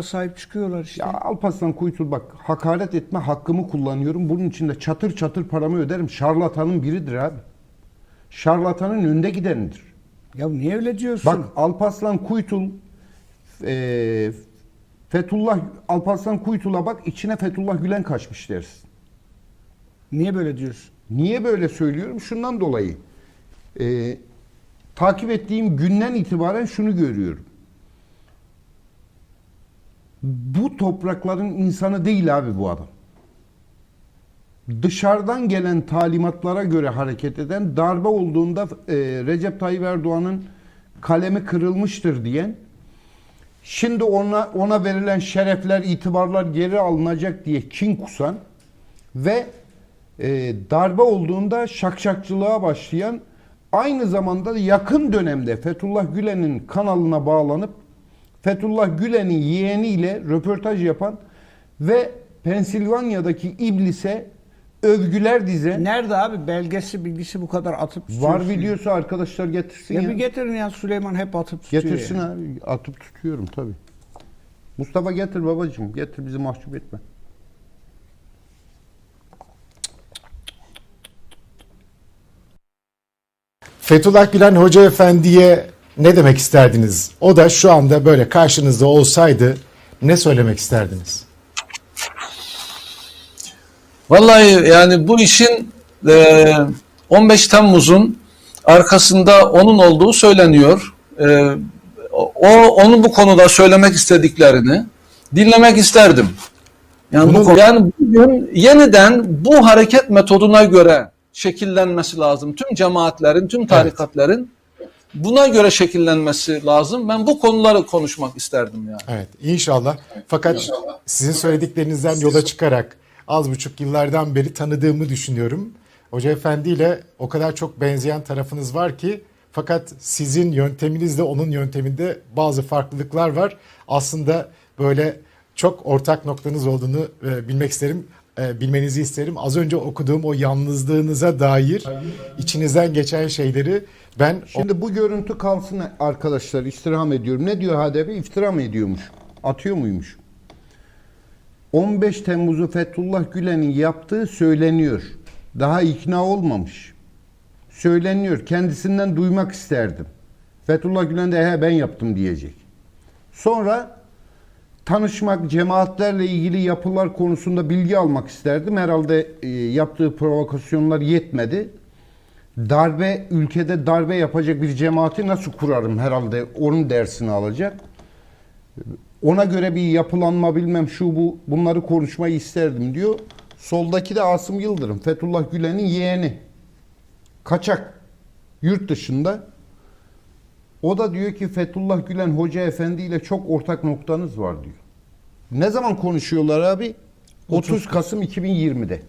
sahip çıkıyorlar işte. Ya Alparslan Kuytul bak hakaret etme hakkımı kullanıyorum. Bunun için de çatır çatır paramı öderim. Şarlatanın biridir abi. Şarlatanın önde gidenidir. Ya niye öyle diyorsun? Bak Alparslan Kuytul e, Fethullah Alparslan Kuytul'a bak içine Fethullah Gülen kaçmış dersin. Niye böyle diyorsun? Niye böyle söylüyorum? Şundan dolayı. E, takip ettiğim günden itibaren şunu görüyorum. Bu toprakların insanı değil abi bu adam. Dışarıdan gelen talimatlara göre hareket eden darbe olduğunda e, Recep Tayyip Erdoğan'ın kalemi kırılmıştır diyen şimdi ona ona verilen şerefler, itibarlar geri alınacak diye kin kusan ve e, darbe olduğunda şakşakçılığa başlayan aynı zamanda yakın dönemde Fethullah Gülen'in kanalına bağlanıp Fethullah Gülen'in yeğeniyle röportaj yapan ve Pensilvanya'daki iblise övgüler dizen Nerede abi belgesi bilgisi bu kadar atıp var tutuyorsun? videosu arkadaşlar getirsin Ya, ya. bir getirin ya Süleyman hep atıp tutuyor. Getirsin ya. abi atıp tutuyorum tabi. Mustafa getir babacığım getir bizi mahcup etme. Fethullah Gülen Hoca Efendi'ye ne demek isterdiniz? O da şu anda böyle karşınızda olsaydı ne söylemek isterdiniz? Vallahi yani bu işin e, 15 Temmuz'un arkasında onun olduğu söyleniyor. E, o onun bu konuda söylemek istediklerini dinlemek isterdim. Yani, bu, konu- yani bugün yeniden bu hareket metoduna göre şekillenmesi lazım. Tüm cemaatlerin, tüm tarikatların buna göre şekillenmesi lazım. Ben bu konuları konuşmak isterdim yani. Evet inşallah. Fakat sizin söylediklerinizden yola çıkarak az buçuk yıllardan beri tanıdığımı düşünüyorum. Hoca Efendi ile o kadar çok benzeyen tarafınız var ki fakat sizin yönteminizle onun yönteminde bazı farklılıklar var. Aslında böyle çok ortak noktanız olduğunu e, bilmek isterim. E, bilmenizi isterim. Az önce okuduğum o yalnızlığınıza dair içinizden geçen şeyleri ben Şimdi bu görüntü kalsın arkadaşlar istirham ediyorum. Ne diyor Hadebi? İftira mı ediyormuş? Atıyor muymuş? 15 Temmuz'u Fethullah Gülen'in yaptığı söyleniyor. Daha ikna olmamış. Söyleniyor. Kendisinden duymak isterdim. Fethullah Gülen de he ben yaptım diyecek. Sonra tanışmak, cemaatlerle ilgili yapılar konusunda bilgi almak isterdim. Herhalde e, yaptığı provokasyonlar yetmedi. Darbe, ülkede darbe yapacak bir cemaati nasıl kurarım herhalde onun dersini alacak. Ona göre bir yapılanma bilmem şu bu bunları konuşmayı isterdim diyor. Soldaki de Asım Yıldırım, Fethullah Gülen'in yeğeni. Kaçak. Yurt dışında. O da diyor ki Fethullah Gülen Hoca Efendi ile çok ortak noktanız var diyor. Ne zaman konuşuyorlar abi? 30 Kasım 2020'de.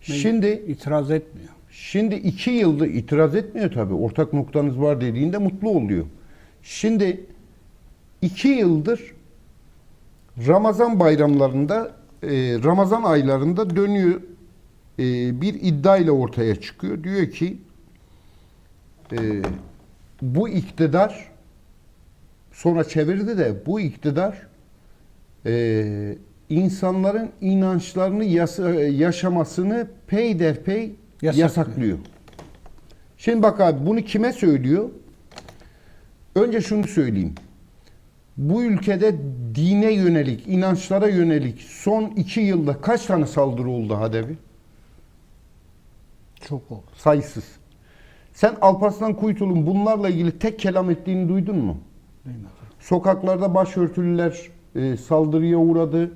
Şimdi itiraz etmiyor. Şimdi iki yıldır itiraz etmiyor tabii. Ortak noktanız var dediğinde mutlu oluyor. Şimdi iki yıldır Ramazan bayramlarında, e, Ramazan aylarında dönüyor e, bir iddia ile ortaya çıkıyor. Diyor ki e, bu iktidar sonra çevirdi de bu iktidar e, insanların inançlarını yasa- yaşamasını peyderpey Yasaklıyor. yasaklıyor. Şimdi bak abi bunu kime söylüyor? Önce şunu söyleyeyim. Bu ülkede dine yönelik, inançlara yönelik son iki yılda kaç tane saldırı oldu Hadebi? Çok oldu. Sayısız. Sen Alparslan Kuytul'un bunlarla ilgili tek kelam ettiğini duydun mu? Sokaklarda başörtülüler e, saldırıya uğradı.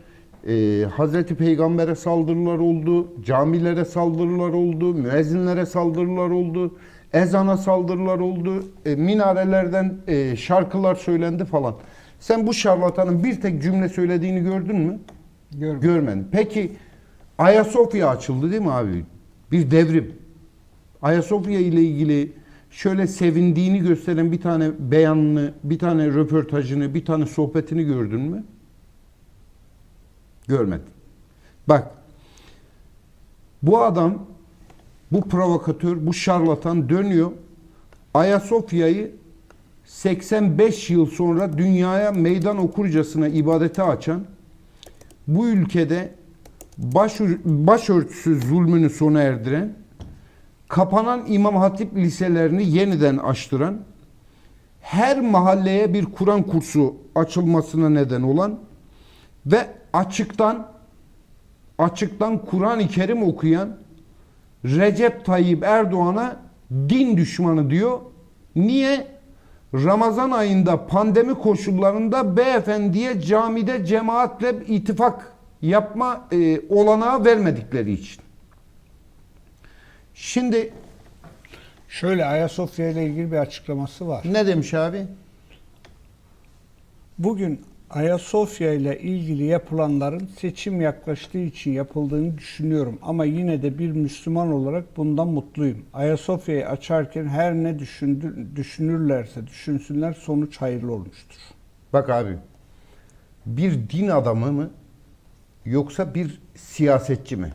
E, Hazreti Peygamber'e saldırılar oldu. Camilere saldırılar oldu. Müezzinlere saldırılar oldu. Ezana saldırılar oldu. E, minarelerden e, şarkılar söylendi falan. Sen bu şarlatanın bir tek cümle söylediğini gördün mü? Görmedim. Görmedim. Peki Ayasofya açıldı değil mi abi? Bir devrim. Ayasofya ile ilgili şöyle sevindiğini gösteren bir tane beyanını, bir tane röportajını, bir tane sohbetini gördün mü? Görmedim. Bak bu adam, bu provokatör, bu şarlatan dönüyor. Ayasofya'yı 85 yıl sonra dünyaya meydan okurcasına ibadete açan, bu ülkede başör- başörtüsü zulmünü sona erdiren, kapanan İmam Hatip liselerini yeniden açtıran, her mahalleye bir Kur'an kursu açılmasına neden olan ve açıktan açıktan Kur'an-ı Kerim okuyan Recep Tayyip Erdoğan'a din düşmanı diyor. Niye? Ramazan ayında pandemi koşullarında beyefendiye camide cemaatle ittifak yapma e, olanağı vermedikleri için. Şimdi Şöyle Ayasofya ile ilgili bir açıklaması var. ne demiş abi? Bugün Ayasofya ile ilgili yapılanların seçim yaklaştığı için yapıldığını düşünüyorum ama yine de bir Müslüman olarak bundan mutluyum. Ayasofya'yı açarken her ne düşündü, düşünürlerse düşünsünler sonuç hayırlı olmuştur. Bak abi bir din adamı mı yoksa bir siyasetçi mi?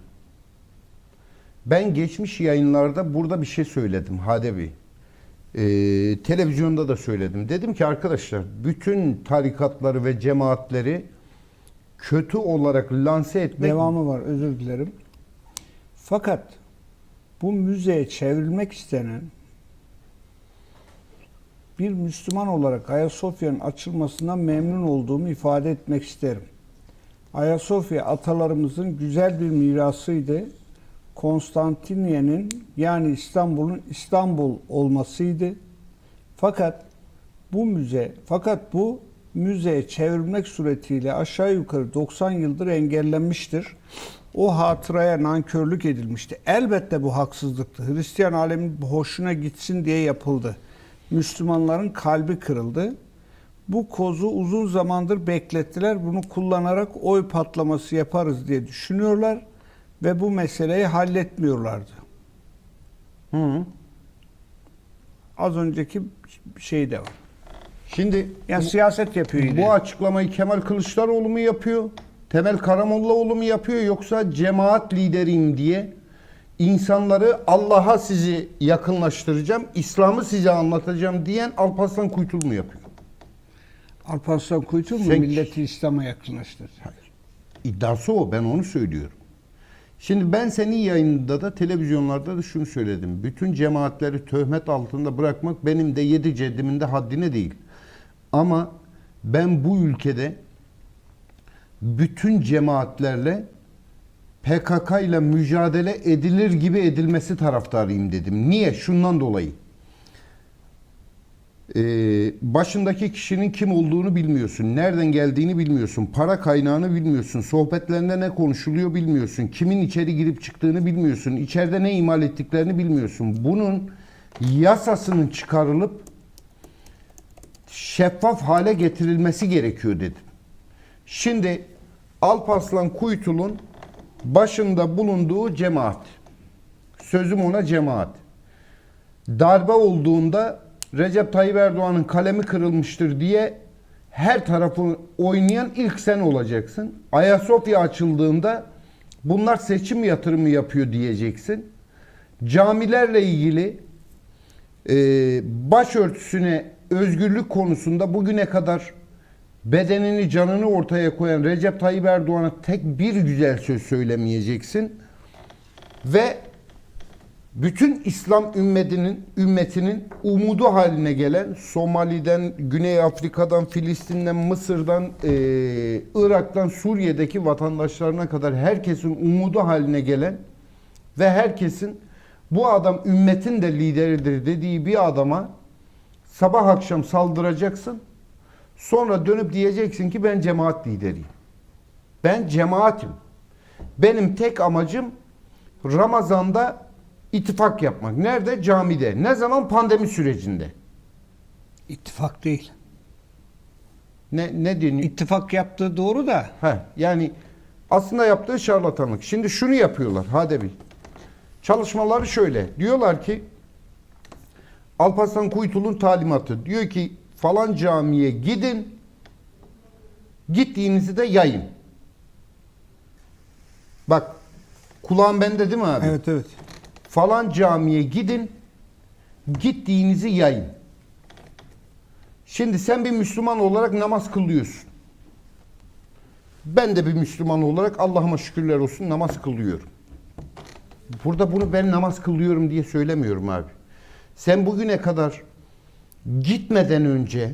Ben geçmiş yayınlarda burada bir şey söyledim Hade Bey. Ee, televizyonda da söyledim. Dedim ki arkadaşlar bütün tarikatları ve cemaatleri kötü olarak lanse etmek Devamı var özür dilerim. Fakat bu müzeye çevrilmek istenen bir Müslüman olarak Ayasofya'nın açılmasından memnun olduğumu ifade etmek isterim. Ayasofya atalarımızın güzel bir mirasıydı. Konstantiniye'nin yani İstanbul'un İstanbul olmasıydı. Fakat bu müze fakat bu müzeye çevrilmek suretiyle aşağı yukarı 90 yıldır engellenmiştir. O hatıraya nankörlük edilmişti. Elbette bu haksızlıktı. Hristiyan alemin hoşuna gitsin diye yapıldı. Müslümanların kalbi kırıldı. Bu kozu uzun zamandır beklettiler. Bunu kullanarak oy patlaması yaparız diye düşünüyorlar ve bu meseleyi halletmiyorlardı. Hı. Az önceki şey de var. Şimdi Yani siyaset yapıyor yine. bu açıklamayı Kemal Kılıçdaroğlu mu yapıyor? Temel Karamollaoğlu mu yapıyor yoksa cemaat lideriyim diye insanları Allah'a sizi yakınlaştıracağım, İslam'ı size anlatacağım diyen Alparslan Kuytul mu yapıyor? Alparslan Kuytul mu Sen- milleti İslam'a yakınlaştıracak? İddiası o. Ben onu söylüyorum. Şimdi ben senin yayında da televizyonlarda da şunu söyledim. Bütün cemaatleri töhmet altında bırakmak benim de yedi ceddimin de haddine değil. Ama ben bu ülkede bütün cemaatlerle PKK ile mücadele edilir gibi edilmesi taraftarıyım dedim. Niye? Şundan dolayı. Ee, başındaki kişinin kim olduğunu bilmiyorsun. Nereden geldiğini bilmiyorsun. Para kaynağını bilmiyorsun. Sohbetlerinde ne konuşuluyor bilmiyorsun. Kimin içeri girip çıktığını bilmiyorsun. İçeride ne imal ettiklerini bilmiyorsun. Bunun yasasının çıkarılıp şeffaf hale getirilmesi gerekiyor dedim. Şimdi Alparslan Kuytul'un başında bulunduğu cemaat. Sözüm ona cemaat. Darbe olduğunda Recep Tayyip Erdoğan'ın kalemi kırılmıştır diye her tarafı oynayan ilk sen olacaksın. Ayasofya açıldığında bunlar seçim yatırımı yapıyor diyeceksin. Camilerle ilgili e, başörtüsüne özgürlük konusunda bugüne kadar bedenini canını ortaya koyan Recep Tayyip Erdoğan'a tek bir güzel söz söylemeyeceksin. Ve bütün İslam ümmetinin ümmetinin umudu haline gelen Somali'den, Güney Afrika'dan, Filistin'den, Mısır'dan, eee, Irak'tan, Suriye'deki vatandaşlarına kadar herkesin umudu haline gelen ve herkesin bu adam ümmetin de lideridir dediği bir adama sabah akşam saldıracaksın. Sonra dönüp diyeceksin ki ben cemaat lideriyim. Ben cemaatim. Benim tek amacım Ramazan'da ittifak yapmak. Nerede? Camide. Ne zaman? Pandemi sürecinde. İttifak değil. Ne ne deniyor? İttifak yaptığı doğru da Heh, yani aslında yaptığı şarlatanlık. Şimdi şunu yapıyorlar Hade Bey. Çalışmaları şöyle. Diyorlar ki Alparslan Kuytul'un talimatı. Diyor ki falan camiye gidin. Gittiğinizi de yayın. Bak kulağın bende değil mi abi? evet evet. Falan camiye gidin, gittiğinizi yayın. Şimdi sen bir Müslüman olarak namaz kılıyorsun. Ben de bir Müslüman olarak Allah'ıma şükürler olsun namaz kılıyorum. Burada bunu ben namaz kılıyorum diye söylemiyorum abi. Sen bugüne kadar gitmeden önce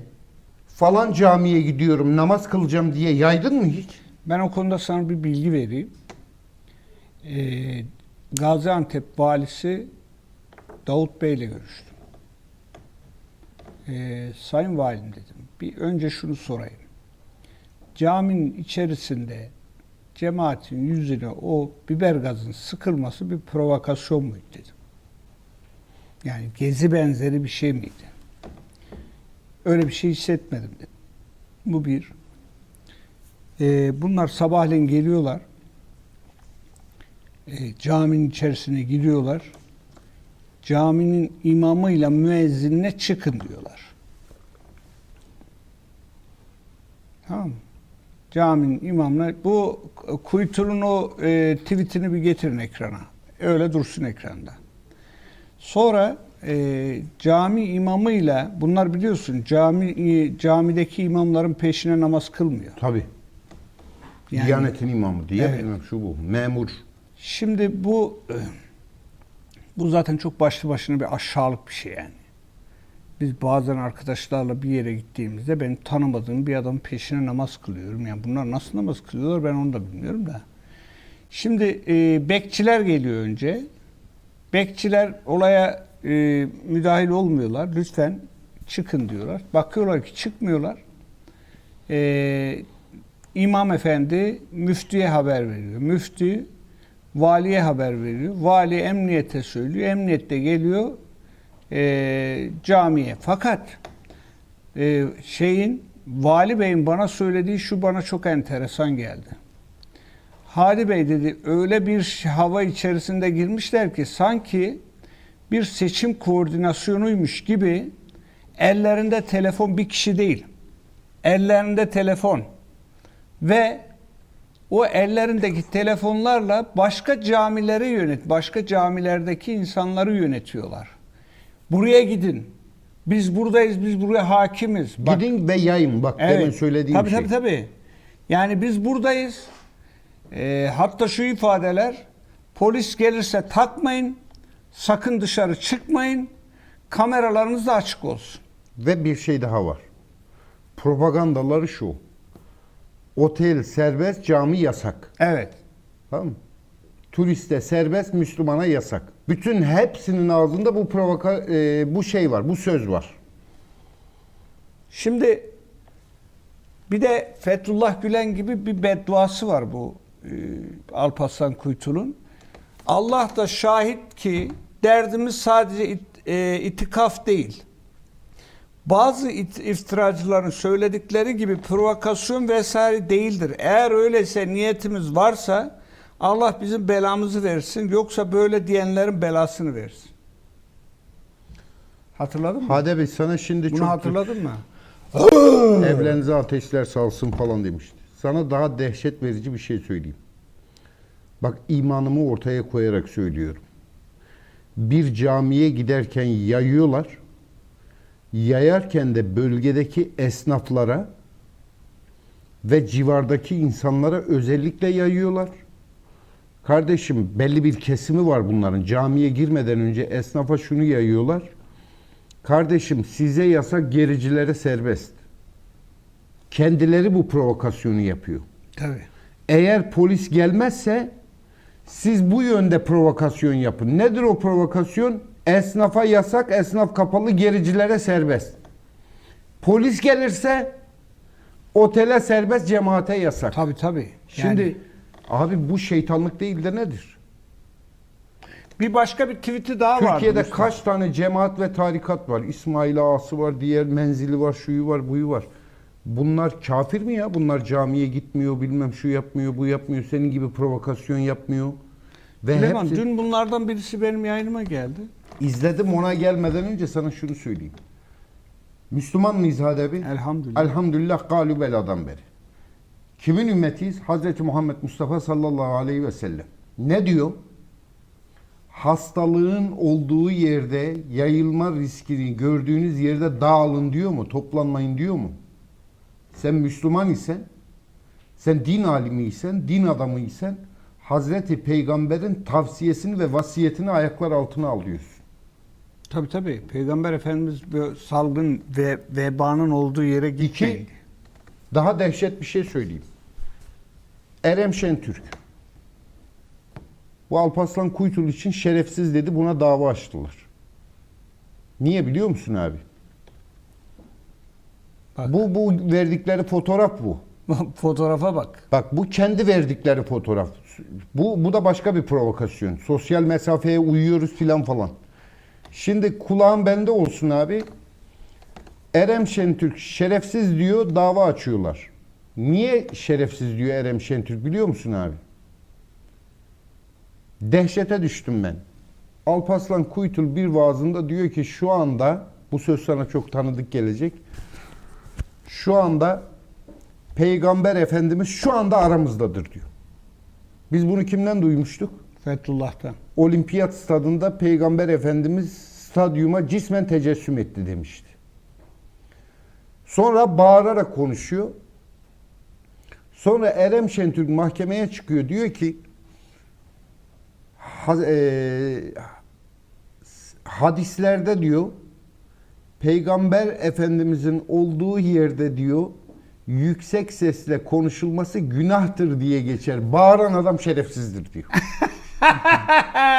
falan camiye gidiyorum namaz kılacağım diye yaydın mı hiç? Ben o konuda sana bir bilgi vereyim. Ee, Gaziantep valisi Davut Bey ile görüştüm. Ee, Sayın Valim dedim. Bir önce şunu sorayım. Caminin içerisinde cemaatin yüzüne o biber gazın sıkılması bir provokasyon muydu dedim. Yani gezi benzeri bir şey miydi? Öyle bir şey hissetmedim dedim. Bu bir. Ee, bunlar sabahleyin geliyorlar. Ee, caminin içerisine giriyorlar. Caminin imamıyla müezzinine çıkın diyorlar. Tamam mı? Caminin imamına bu kuytunun o e, tweetini bir getirin ekrana. Öyle dursun ekranda. Sonra e, cami imamıyla bunlar biliyorsun cami camideki imamların peşine namaz kılmıyor. Tabii. Yani- Diyanetin imamı diye Evet. bilmem şu bu. Memur. Şimdi bu bu zaten çok başlı başına bir aşağılık bir şey yani. Biz bazen arkadaşlarla bir yere gittiğimizde ben tanımadığım bir adamın peşine namaz kılıyorum. Yani bunlar nasıl namaz kılıyorlar ben onu da bilmiyorum da. Şimdi e, bekçiler geliyor önce. Bekçiler olaya e, müdahil olmuyorlar. Lütfen çıkın diyorlar. Bakıyorlar ki çıkmıyorlar. E, İmam efendi müftüye haber veriyor. Müftü valiye haber veriyor. Vali emniyete söylüyor. Emniyette geliyor e, camiye. Fakat e, şeyin vali beyin bana söylediği şu bana çok enteresan geldi. Hadi Bey dedi öyle bir hava içerisinde girmişler ki sanki bir seçim koordinasyonuymuş gibi ellerinde telefon bir kişi değil. Ellerinde telefon ve o ellerindeki telefonlarla başka camileri yönet, başka camilerdeki insanları yönetiyorlar. Buraya gidin. Biz buradayız, biz buraya hakimiz. Bak, Gidin ve yayın. Bak demin söylediğim tabii, şey. Tabii tabii. Yani biz buradayız. Ee, hatta şu ifadeler polis gelirse takmayın, sakın dışarı çıkmayın, kameralarınız da açık olsun. Ve bir şey daha var. Propagandaları şu. Otel serbest, cami yasak. Evet. Tamam mı? Turiste serbest, Müslümana yasak. Bütün hepsinin ağzında bu provoka e, bu şey var, bu söz var. Şimdi bir de Fethullah Gülen gibi bir bedduası var bu e, Alparslan Kuytu'nun. Allah da şahit ki derdimiz sadece it- e, itikaf değil. Bazı iftiracıların söyledikleri gibi provokasyon vesaire değildir. Eğer öyleyse niyetimiz varsa Allah bizim belamızı versin. Yoksa böyle diyenlerin belasını versin. Hatırladın mı? Hade Bey sana şimdi Bunu çok hatırladın mı? evlerinize ateşler salsın falan demişti. Sana daha dehşet verici bir şey söyleyeyim. Bak imanımı ortaya koyarak söylüyorum. Bir camiye giderken yayıyorlar. Yayarken de bölgedeki esnaflara ve civardaki insanlara özellikle yayıyorlar. Kardeşim belli bir kesimi var bunların. Camiye girmeden önce esnafa şunu yayıyorlar. Kardeşim size yasak gericilere serbest. Kendileri bu provokasyonu yapıyor. Tabii. Eğer polis gelmezse siz bu yönde provokasyon yapın. Nedir o provokasyon? Esnafa yasak, esnaf kapalı, gericilere serbest. Polis gelirse otele serbest, cemaate yasak. Tabii tabii. Şimdi Yani abi bu şeytanlık değil de nedir? bir başka bir tweet'i daha var. Türkiye'de kaç tane cemaat ve tarikat var? İsmail Ağası var, diğer menzili var, şuyu var, buyu var. Bunlar kafir mi ya? Bunlar camiye gitmiyor, bilmem şu yapmıyor, bu yapmıyor, senin gibi provokasyon yapmıyor. Ve Süleyman hepsi... dün bunlardan birisi benim yayınıma geldi. İzledim ona gelmeden önce sana şunu söyleyeyim. Müslüman mıyız Hadi Bey? Elhamdülillah. Elhamdülillah galü beladan beri. Kimin ümmetiyiz? Hazreti Muhammed Mustafa sallallahu aleyhi ve sellem. Ne diyor? hastalığın olduğu yerde yayılma riskini gördüğünüz yerde dağılın diyor mu? Toplanmayın diyor mu? Sen Müslüman isen, sen din alimi isen, din adamı isen Hazreti Peygamber'in tavsiyesini ve vasiyetini ayaklar altına alıyorsun. Tabii tabii. Peygamber Efendimiz böyle salgın ve vebanın olduğu yere gitmedi. İki, daha dehşet bir şey söyleyeyim. Erem Şentürk. Bu Alparslan Kuytul için şerefsiz dedi buna dava açtılar. Niye biliyor musun abi? Bak. Bu bu verdikleri fotoğraf bu. Fotoğrafa bak. Bak bu kendi verdikleri fotoğraf. Bu bu da başka bir provokasyon. Sosyal mesafeye uyuyoruz filan falan. Şimdi kulağın bende olsun abi. Erem Şentürk şerefsiz diyor dava açıyorlar. Niye şerefsiz diyor Erem Şentürk biliyor musun abi? Dehşete düştüm ben. Alpaslan Kuytul bir vaazında diyor ki şu anda bu söz sana çok tanıdık gelecek. Şu anda Peygamber Efendimiz şu anda aramızdadır diyor. Biz bunu kimden duymuştuk? Fethullah'tan. Olimpiyat stadında Peygamber Efendimiz stadyuma cismen tecessüm etti demişti. Sonra bağırarak konuşuyor. Sonra Erem Şentürk mahkemeye çıkıyor. Diyor ki eee, hadislerde diyor Peygamber Efendimizin olduğu yerde diyor yüksek sesle konuşulması günahtır diye geçer. Bağıran adam şerefsizdir diyor.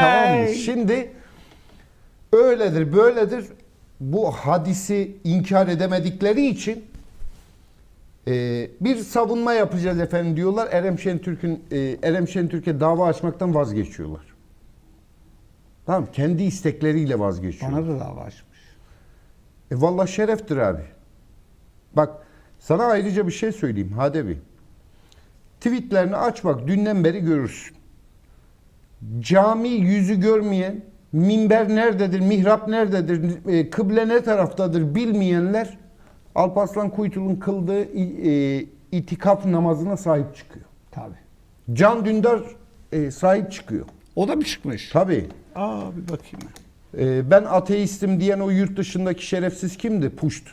tamam mı? Şimdi öyledir, böyledir. Bu hadisi inkar edemedikleri için e, bir savunma yapacağız efendim diyorlar. Erem Şentürk'ün e, Erem Şentürk'e dava açmaktan vazgeçiyorlar. Tamam, kendi istekleriyle vazgeçiyorlar. Bana da dava açmış. E vallahi şereftir abi. Bak sana ayrıca bir şey söyleyeyim Hadebi. Tweetlerini aç bak dünden beri görürsün. Cami yüzü görmeyen, minber nerededir, mihrap nerededir, e, kıble ne taraftadır bilmeyenler Alparslan Kuytul'un kıldığı e, itikaf namazına sahip çıkıyor. Tabii. Can Dündar e, sahip çıkıyor. O da mı çıkmış? Tabii. Aa bir bakayım. E, ben ateistim diyen o yurt dışındaki şerefsiz kimdi? Puşt.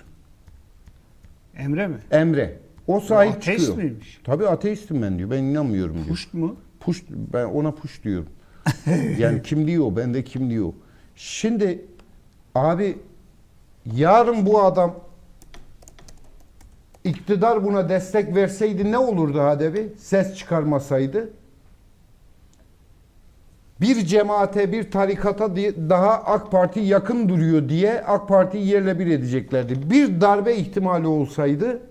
Emre mi? Emre. O sahip O ateist çıkıyor. miymiş? Tabii ateistim ben diyor. Ben inanmıyorum diyor. Puşt mu? Puş, ben ona puş diyorum. yani kimliği o, bende kimliği o. Şimdi abi yarın bu adam iktidar buna destek verseydi ne olurdu Hadebi? Ses çıkarmasaydı. Bir cemaate, bir tarikata daha AK Parti yakın duruyor diye AK Parti'yi yerle bir edeceklerdi. Bir darbe ihtimali olsaydı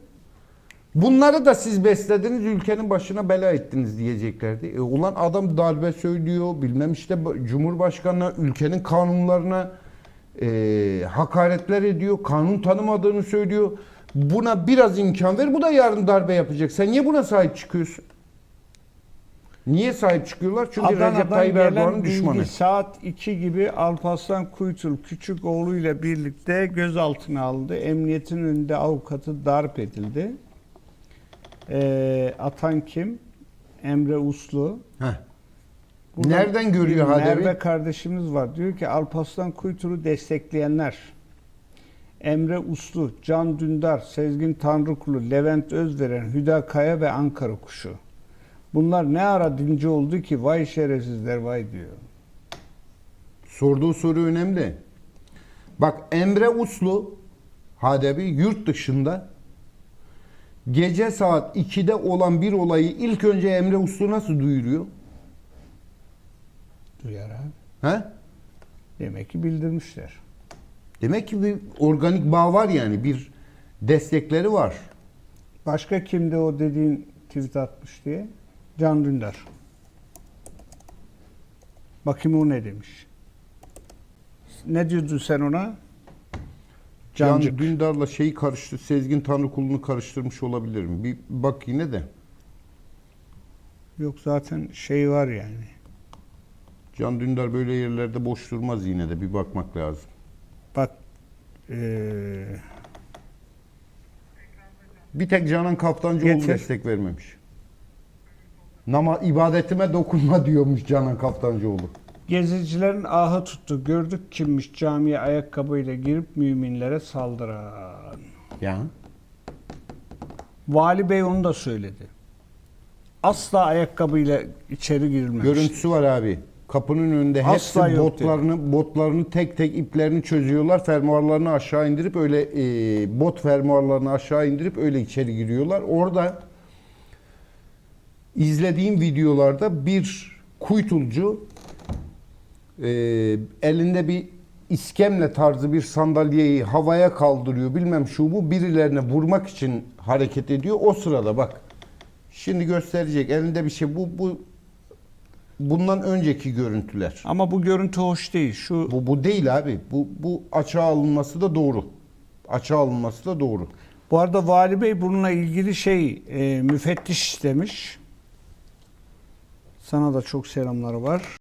Bunları da siz beslediniz, ülkenin başına bela ettiniz diyeceklerdi. E ulan adam darbe söylüyor, bilmem işte Cumhurbaşkanı'na, ülkenin kanunlarına e, hakaretler ediyor, kanun tanımadığını söylüyor. Buna biraz imkan ver, bu da yarın darbe yapacak. Sen niye buna sahip çıkıyorsun? Niye sahip çıkıyorlar? Çünkü Recep Adana'dan Tayyip gelen Erdoğan'ın düşmanı. saat 2 gibi Alparslan Kuytul küçük oğluyla birlikte gözaltına alındı. Emniyetin önünde avukatı darp edildi. Ee, atan kim? Emre Uslu. Heh. Buradan Nereden görüyor bir Hadebi? Merve kardeşimiz var. Diyor ki Alparslan Kuytur'u destekleyenler Emre Uslu, Can Dündar, Sezgin Tanrıkulu, Levent Özveren, Hüda Kaya ve Ankara Kuşu. Bunlar ne ara dinci oldu ki vay şerefsizler vay diyor. Sorduğu soru önemli. Bak Emre Uslu Hadebi yurt dışında gece saat 2'de olan bir olayı ilk önce Emre Uslu nasıl duyuruyor? Duyar abi. He? Demek ki bildirmişler. Demek ki bir organik bağ var yani bir destekleri var. Başka kimde o dediğin tweet atmış diye? Can Dündar. Bakayım o ne demiş. Ne diyordun sen ona? Can Cancık. Dündar'la şeyi karıştı, Sezgin Tanrıkulu'nu karıştırmış olabilirim. Bir bak yine de. Yok zaten şey var yani. Can Dündar böyle yerlerde boş durmaz yine de bir bakmak lazım. Bak eee Bir tek Canan Kaftancıoğlu Getir. destek vermemiş. Nama ibadetime dokunma diyormuş Canan Kaftancıoğlu. Gezicilerin ahı tuttu. Gördük kimmiş camiye ayakkabıyla girip müminlere saldıran. Ya. Vali Bey onu da söyledi. Asla ayakkabıyla içeri girilmemiş. Görüntüsü var abi. Kapının önünde hepsi Asla yok botlarını botlarını tek tek iplerini çözüyorlar. Fermuarlarını aşağı indirip öyle e, bot fermuarlarını aşağı indirip öyle içeri giriyorlar. Orada izlediğim videolarda bir kuytulcu e, elinde bir iskemle tarzı bir sandalyeyi havaya kaldırıyor. Bilmem şu bu birilerine vurmak için hareket ediyor. O sırada bak. Şimdi gösterecek elinde bir şey bu bu bundan önceki görüntüler. Ama bu görüntü hoş değil. Şu Bu bu değil abi. Bu bu açığa alınması da doğru. Açığa alınması da doğru. bu arada Vali Bey bununla ilgili şey e, müfettiş istemiş. Sana da çok selamları var.